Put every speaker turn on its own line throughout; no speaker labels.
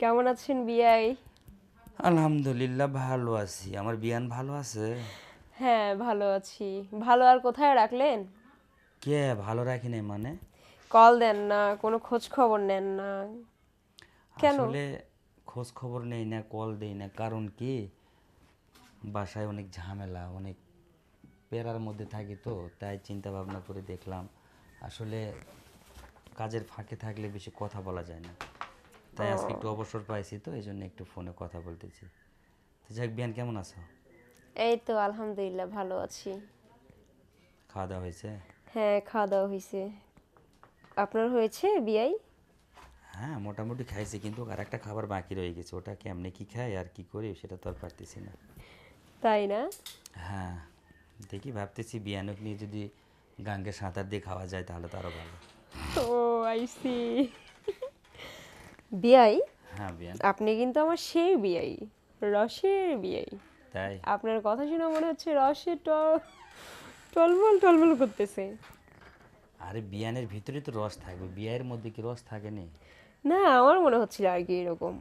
কেমন আছেন বিয়াই?
আলহামদুলিল্লাহ ভালো আছি। আমার বিয়ান ভালো আছে?
হ্যাঁ ভালো আছি। ভালো আর কোথায় রাখলেন?
কে ভালো রাখি নাই মানে?
কল দেন না কোনো খোঁজ খবর নেন না। কেন?
আসলে খোঁজ খবর নেই না কল দেই না। কারণ কি? বাসায় অনেক ঝামেলা অনেক পেরার মধ্যে থাকি তো তাই চিন্তা ভাবনা করে দেখলাম। আসলে কাজের ফাঁকে থাকলে বেশি কথা বলা যায় না। তাই আজকে একটু অবসর পাইছি তো এই জন্য একটু ফোনে কথা বলতেছি। তো যাক বিয়ান কেমন আছো?
এই তো আলহামদুলিল্লাহ ভালো আছি।
খাওয়া দাওয়া হয়েছে?
হ্যাঁ খাওয়া দাওয়া হয়েছে। আপনার হয়েছে বিয়াই?
হ্যাঁ মোটামুটি খাইছি কিন্তু আর একটা খাবার বাকি রয়ে গেছে। ওটা কেমনে কি খাই আর কি করি সেটা তো আর পারতেছি না।
তাই না?
হ্যাঁ দেখি ভাবতেছি বিয়ানক নিয়ে যদি গাঙ্গে সাঁতার দিয়ে খাওয়া যায় তাহলে তো আরও ভালো।
ও আইসি বিয়াই?
হ্যাঁ বিয়ান
আপনি কিন্তু আমার সেই বিয়াই রসের বিয়াই।
তাই?
আপনার কথা শুনে মনে হচ্ছে রসে টলমল টলমল করতেছে।
আরে বিয়ানের ভিতরে তো রস থাকবে। বিয়ের মধ্যে কি রস থাকে নি
না আমার মনে হচ্ছিল আর কি এরকম।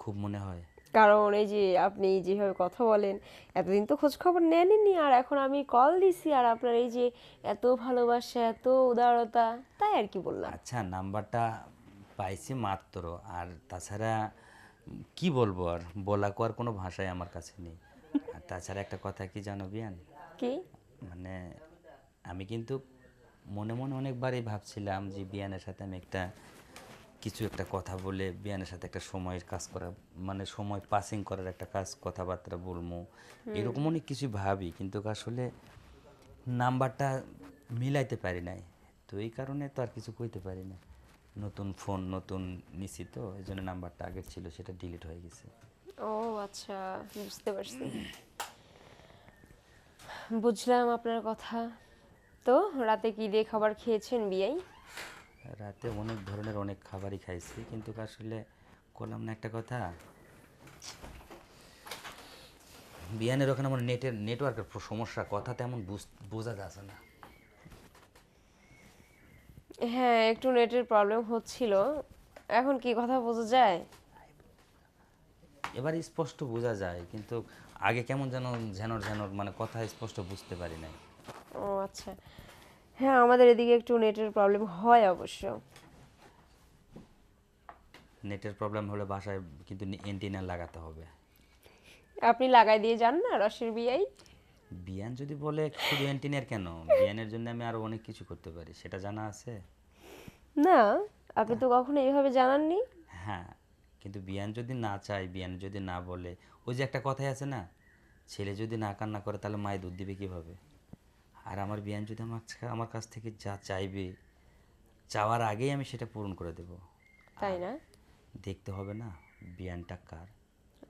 খুব মনে হয়।
কারণ এই যে আপনি যেভাবে কথা বলেন এতদিন তো খোঁজ খবর নেননি আর এখন আমি কল দিছি আর আপনার এই যে এত ভালোবাসা এত উদারতা তাই আর কি বললাম।
আচ্ছা নাম্বারটা পাইছি মাত্র। আর তাছাড়া কি বলব আর? বলা আর কোনো ভাষাই আমার কাছে নেই। আর তাছাড়া একটা কথা কি জানো বিয়ান?
কি?
মানে আমি কিন্তু মনে মনে অনেকবারই ভাবছিলাম যে বিয়ানের সাথে আমি একটা কিছু একটা কথা বলে বিয়ানের সাথে একটা সময়ের কাজ করা মানে সময় পাসিং করার একটা কাজ কথাবার্তা বলব এরকম অনেক কিছু ভাবি কিন্তু আসলে নাম্বারটা মিলাইতে পারি নাই। তো এই কারণে তো আর কিছু কইতে পারি না নতুন ফোন নতুন নিছি তো এই জন্য নাম্বারটা আগের ছিল সেটা ডিলিট হয়ে গেছে।
ও আচ্ছা বুঝতে পারছি। বুঝলাম আপনার কথা। তো রাতে কি দিয়ে খাবার খেয়েছেন বিয়াই
রাতে অনেক ধরনের অনেক খাবারই খাইছি কিন্তু আসলে করলাম না একটা কথা। বিয়ানের ওখানে আমার নেটের নেটওয়ার্কের সমস্যা কথা তেমন বুঝ- বোঝা যাচ্ছে না।
হ্যাঁ একটু নেটের প্রবলেম হচ্ছিল। এখন কি কথা বোঝা যায়?
এবার স্পষ্ট বোঝা যায় কিন্তু আগে কেমন যেন ঝেনর ঝেনর মানে কথা স্পষ্ট বুঝতে পারি নাই।
ও আচ্ছা। হ্যাঁ আমাদের এদিকে একটু নেটের প্রবলেম হয় অবশ্য।
নেটের প্রবলেম হলে বাসায় কিন্তু এন্টিনা লাগাতে হবে।
আপনি লাগাই দিয়ে যান না রসের বিয়াই?
বিয়ান যদি বলে শুধু এন্টিনার কেন? বিয়ানের জন্য আমি আরও অনেক কিছু করতে পারি। সেটা জানা আছে?
না আপনি তো কখনো এইভাবে জানাননি।
হ্যাঁ কিন্তু বিয়ান যদি না চায় বিয়ান যদি না বলে ওই যে একটা কথাই আছে না ছেলে যদি না কান্না করে তাহলে মায়ে দুধ দিবে কীভাবে? আর আমার বিয়ান যদি আমার আমার কাছ থেকে যা চাইবে চাওয়ার আগেই আমি সেটা পূরণ করে দেব।
তাই না?
দেখতে হবে না বিয়ানটা কার।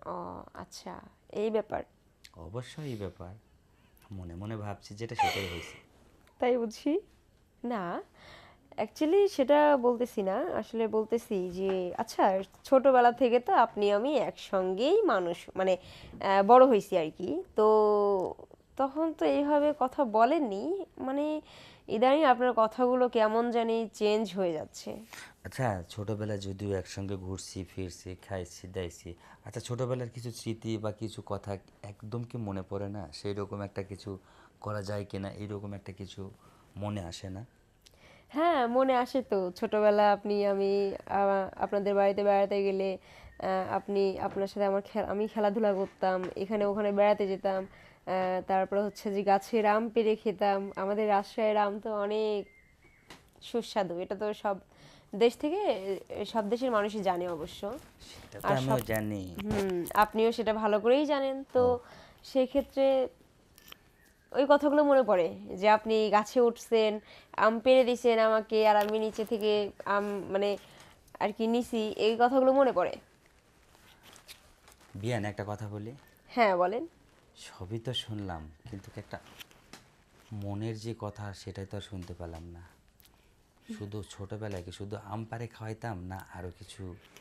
ও আচ্ছা এই ব্যাপার।
অবশ্যই এই ব্যাপার। মনে মনে ভাবছি যেটা সেটাই হয়েছে।
তাই বুঝি? না অ্যাকচুয়ালি সেটা বলতেছি না। আসলে বলতেছি যে আচ্ছা ছোটবেলা থেকে তো আপনি, আমি একসঙ্গেই মানুষ মানে বড় হয়েছি আর কি। তো তখন তো এইভাবে কথা বলেননি। মানে ইদানিং আপনার কথাগুলো কেমন জানি চেঞ্জ হয়ে যাচ্ছে।
আচ্ছা ছোটবেলায় যদিও একসঙ্গে ঘুরছি ফিরছি খাইছি দাইছি আচ্ছা ছোটবেলার কিছু স্মৃতি বা কিছু কথা একদম কি মনে পড়ে না? সেই রকম একটা কিছু করা যায় কি কিনা? এইরকম একটা কিছু মনে আসে না?
হ্যাঁ মনে আসে তো। ছোটবেলা আপনি আমি আপনাদের বাড়িতে বেড়াতে গেলে আপনি আপনার সাথে আমার আমি খেলাধুলা করতাম এখানে ওখানে বেড়াতে যেতাম। তারপরে হচ্ছে যে গাছের আম পেরে খেতাম। আমাদের রাজশাহীর আম তো অনেক সুস্বাদু। এটা তো সব দেশ থেকে সব দেশের মানুষই জানে অবশ্য। আর সব-
জানি।
হুম আপনিও সেটা ভালো করেই জানেন। তো সেক্ষেত্রে ওই কথাগুলো মনে পড়ে যে আপনি গাছে উঠছেন আম পেরে দিছেন আমাকে আর আমি নিচে থেকে আম মানে আর কি নিছি এই কথাগুলো মনে পড়ে।
বিয়ান একটা কথা বলি।
হ্যাঁ বলেন।
সবই তো শুনলাম, কিন্তু একটা মনের যে কথা সেটাই তো শুনতে পেলাম না। শুধু ছোটবেলায় কি শুধু আম পারে খাওয়াইতাম না আরও কিছু